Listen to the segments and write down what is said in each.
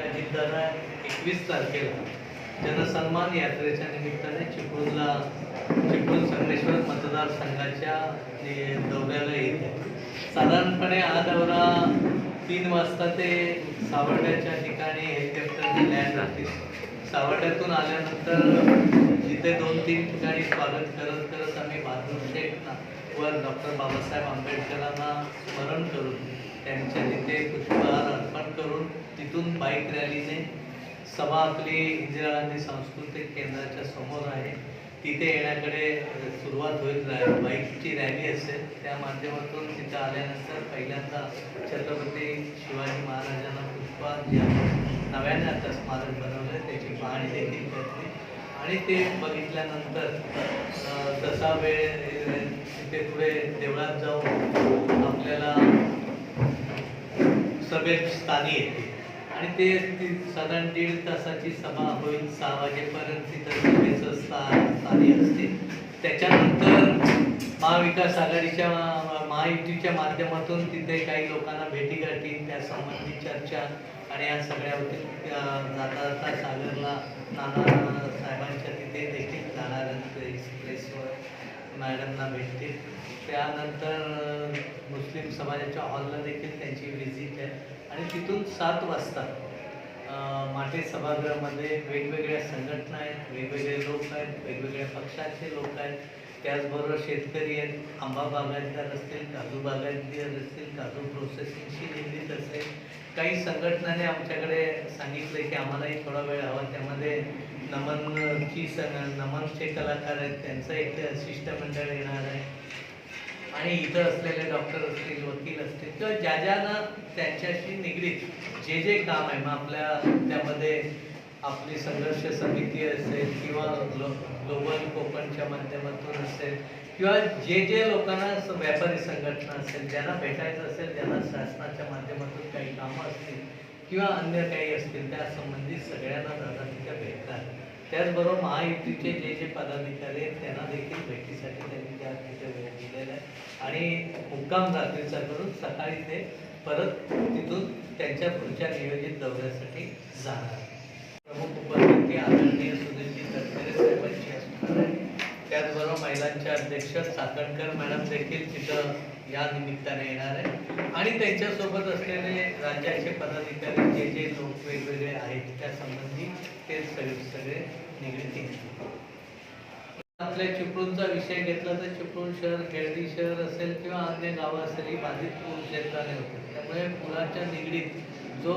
अजितदादा एकवीस तारखेला जनसन्मान यात्रेच्या निमित्ताने चिपळूणला चिपळूण संगमेश्वर मतदारसंघाच्या दौऱ्याला येत. आहे साधारणपणे हा दौरा तीन वाजता ते सावर्ड्याच्या ठिकाणी हेलिकॉप्टरने लँड राहतील सावर्ड्यातून आल्यानंतर जिथे दोन तीन ठिकाणी स्वागत करत करत आम्ही बहादूर शेखना वर डॉक्टर बाबासाहेब आंबेडकरांना स्मरण करून त्यांच्या तिथे पुष्पहार अर्पण करून तिथून बाईक रॅलीने सभा आपली इंदिरा गांधी सांस्कृतिक केंद्राच्या समोर आहे. तिथे येण्याकडे सुरुवात होईल बाईकची रॅली असेल. त्या माध्यमातून तिथं आल्यानंतर पहिल्यांदा छत्रपती शिवाजी महाराजांना पुष्पहार नव्याने आता स्मारक बनवलं त्याची पाहणी देखील करते आणि ते बघितल्यानंतर तसा जसा वेळ तिथे पुढे देवळात जाऊन आपल्याला सभेत स्थानी येते आणि ते साधारण दीड तासाची सभा होईल सहा वाजेपर्यंत तिथं सभेचं स्थानी असते. त्याच्यानंतर महाविकास आघाडीच्या महायुतीच्या माध्यमातून तिथे काही लोकांना भेटीगाठी त्या संबंधी चर्चा आणि या सगळ्या होतील जाता जाता सागरला नाना साहेबांच्या तिथे देखील जाणार एक्सप्रेसवर मॅडमना भेटतील त्यानंतर मुस्लिम समाजाच्या हॉलला देखील त्यांची व्हिजिट आहे. आणि तिथून सात वाजता माटे सभागृहामध्ये वेगवेगळ्या संघटना आहेत वेगवेगळे लोक आहेत वेगवेगळ्या पक्षाचे लोक आहेत. त्याचबरोबर शेतकरी आहेत. आंबा बागायतदार असतील काजू बागायतदार असतील काजू प्रोसेसिंगशी निगडीत असेल. काही संघटनाने आमच्याकडे सांगितलं की आम्हालाही थोडा वेळ हवा त्यामध्ये नमनची सं नमनचे कलाकार आहेत त्यांचं एक शिष्टमंडळ येणार आहे. आणि इथं असलेले डॉक्टर असतील वकील असतील किंवा ज्या ज्यांना त्यांच्याशी निगडीत जे जे काम आहे मग आपल्या त्यामध्ये आपली संघर्ष समिती असेल किंवा ग्लो ग्लोबल कोकणच्या माध्यमातून असेल किंवा जे जे लोकांना व्यापारी संघटना असेल ज्यांना भेटायचं असेल ज्यांना शासनाच्या माध्यमातून काही कामं असतील किंवा अन्य काही असतील त्या संबंधित सगळ्यांना दादा तिथे भेटतात त्याचबरोबर महायुतीचे जे जे पदाधिकारी आहेत त्यांना देखील भेटीसाठी त्यांनी त्या तिथे वेळ दिलेला आहे. आणि मुक्काम रात्रीचा करून सकाळी ते परत तिथून त्यांच्या पुढच्या नियोजित दौऱ्यासाठी जाणार प्रमुख उपस्थिती आदरणीय सुनीलजी तटकरे साहेबांची असणार आहे. त्याचबरोबर महिलांच्या अध्यक्ष साकणकर मॅडम देखील तिथं या निमित्ताने येणार आहे. आणि त्यांच्यासोबत असलेले राज्याचे पदाधिकारी जे जे लोक वेगवेगळे आहेत त्यासंबंधी ते सगळे निगडीत आपल्या चिपळूणचा विषय घेतला तर चिपळूण शहर खेळदी शहर असेल किंवा अन्य गावं असेल ही बाधित पूर क्षेत्राने होते. त्यामुळे पुराच्या निगडीत जो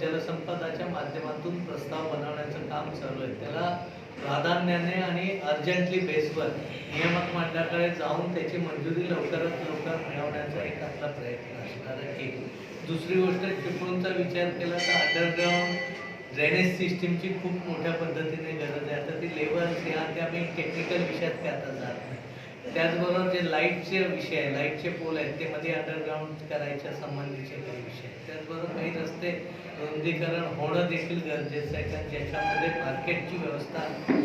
जलसंपदाच्या माध्यमातून प्रस्ताव बनवण्याचं काम चालू आहे त्याला प्राधान्याने आणि अर्जंटली बेसवर नियामक मंडळाकडे जाऊन त्याची मंजुरी लवकरात लवकर मिळवण्याचा एक आपला प्रयत्न असणार आहे. दुसरी गोष्ट चिपळूणचा विचार केला तर अंडरग्राऊंड ड्रेनेज सिस्टीमची खूप मोठ्या पद्धतीने गरज आहे. आता ती लेवल्स या त्या मी टेक्निकल विषयात ते आता जात नाही. त्याचबरोबर जे लाईटचे विषय आहे लाईटचे पोल आहेत ते मध्ये अंडरग्राऊंड करायच्या संबंधीचे काही विषय आहेत. त्याचबरोबर काही रस्ते रुंदीकरण होणं देखील गरजेचं आहे कारण ज्याच्यामध्ये मार्केटची व्यवस्था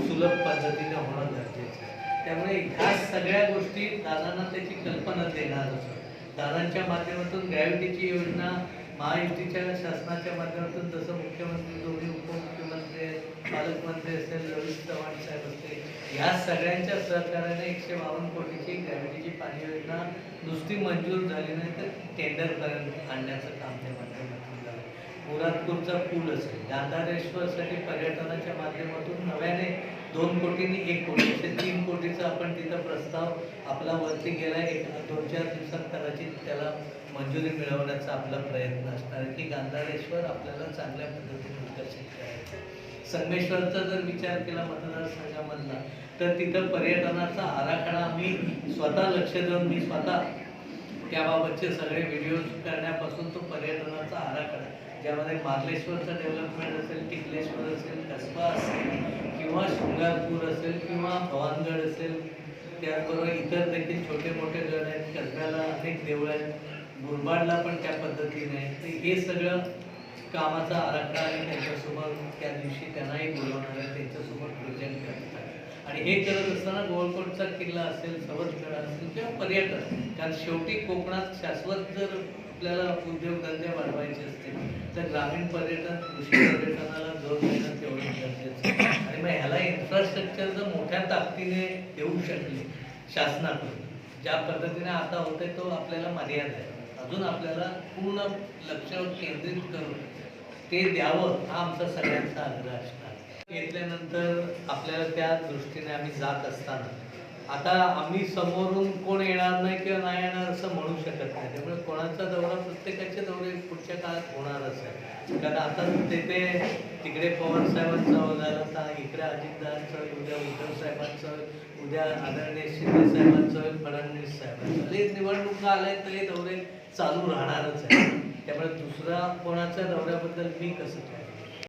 सुलभ पद्धतीने होणं गरजेचं आहे. त्यामुळे ह्या सगळ्या गोष्टी दादांना त्याची कल्पना देणार असतो दादांच्या माध्यमातून ग्रॅव्हिटीची योजना महायुतीच्या शासनाच्या माध्यमातून जसं मुख्यमंत्री दोन्ही उपमुख्यमंत्री आहेत पालकमंत्री असेल रवी चव्हाण साहेब असतील या सगळ्यांच्या सहकार्याने एकशे बावन्न कोटीची ग्रॅव्हिटीची पाणी योजना नुसती मंजूर झाली नाही तर टेंडरपर्यंत आणण्याचं काम त्या माध्यमातून झालं मुरादपूरचा पूल असेल गांधारेश्वरसाठी पर्यटनाच्या माध्यमातून नव्याने दोन कोटींनी एक कोटी असे तीन कोटीचा आपण तिथं प्रस्ताव आपला वरती गेला एक दोन चार दिवसात कदाचित त्याला मंजुरी मिळवण्याचा आपला प्रयत्न असणार की गांधारेश्वर आपल्याला चांगल्या पद्धतीने विकसित करायचं संगमेश्वरचा जर विचार केला मतदारसंघामधला तर तिथं पर्यटनाचा आराखडा आम्ही स्वतः लक्ष देऊन मी स्वतः त्याबाबतचे सगळे व्हिडिओज करण्यापासून तो पर्यटनाचा आराखडा ज्यामध्ये मार्लेश्वरचं डेव्हलपमेंट असेल टिकलेश्वर असेल कसबा असेल किंवा शृंगारपूर असेल किंवा भवानगड असेल त्याचबरोबर इतर देखील छोटे मोठे गड आहेत कसब्याला अनेक देवळं आहेत मुरबाडला पण त्या पद्धतीने तर हे सगळं कामाचा आराखडा आणि त्यांच्यासोबत त्या दिवशी त्यांनाही बोलवणार आहे त्यांच्यासोबत प्रेझेंट करतात आणि हे करत असताना गोलकोटचा किल्ला असेल सवतगड असेल किंवा पर्यटन कारण शेवटी कोकणात शाश्वत जर आपल्याला उद्योगधंदे वाढवायचे असतील तर ग्रामीण पर्यटन कृषी पर्यटनाला जोर देणं तेवढं गरजेचं आणि मग ह्याला इन्फ्रास्ट्रक्चर जर मोठ्या ताकदीने देऊ शकले शासनाकडून ज्या पद्धतीने आता होते तो आपल्याला मर्यादा आहे. अजून आपल्याला पूर्ण लक्ष केंद्रित करून ते द्यावं हा आमचा सगळ्यांचा आग्रह असणार. घेतल्यानंतर आपल्याला त्या दृष्टीने आम्ही जात असताना आता आम्ही समोरून कोण येणार नाही किंवा नाही येणार असं म्हणू शकत नाही. त्यामुळे कोणाचा दौरा प्रत्येकाचे दौरे पुढच्या काळात होणारच आहे कारण आता तिथे तिकडे पवार साहेबांचा झाला तर इकडे अजितदारांचा उद्या उद्धव साहेबांचा उद्या आदरणीय शिंदे साहेबांचा फडणवीस साहेबांचा निवडणुका आल्या तरी दौरे चालू राहणारच आहे त्यामुळे दुसरा कोणाच्या दौऱ्याबद्दल मी कसं काय